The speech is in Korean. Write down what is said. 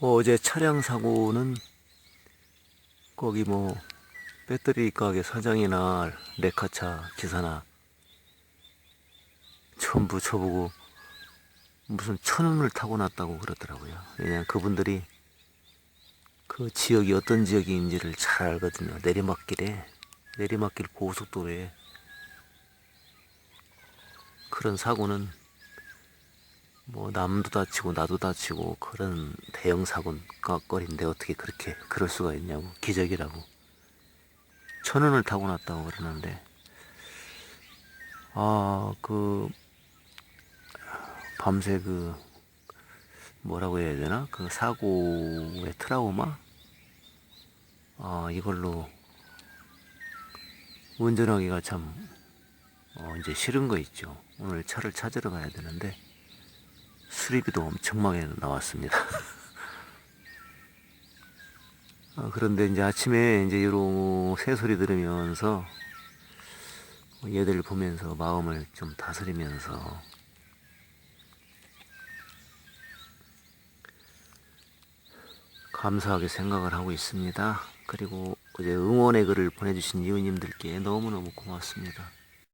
어제 차량 사고는 거기 뭐 배터리 가게 사장이나 레카차 기사나 전부 저보고 무슨 천운을 타고 났다고 그러더라고요. 왜냐면 그분들이 그 지역이 어떤 지역인지를 잘 알거든요. 내리막길에 내리막길 고속도로에 그런 사고는 뭐 남도 다치고 나도 다치고 그런 대형 사고가 거리인데 어떻게 그렇게 그럴 수가 있냐고 기적이라고. 천원을 타고 났다고 그러는데. 아 그 밤새 그 뭐라고 해야 되나? 그 사고의 트라우마? 아 이걸로 운전하기가 참 어, 이제 싫은 거 있죠. 오늘 차를 찾으러 가야 되는데 수리비도 엄청나게 나왔습니다. 아, 그런데 이제 아침에 이제 이런 새소리 들으면서 얘들 보면서 마음을 좀 다스리면서 감사하게 생각을 하고 있습니다. 그리고 어제 응원의 글을 보내주신 이웃님들께 너무너무 고맙습니다.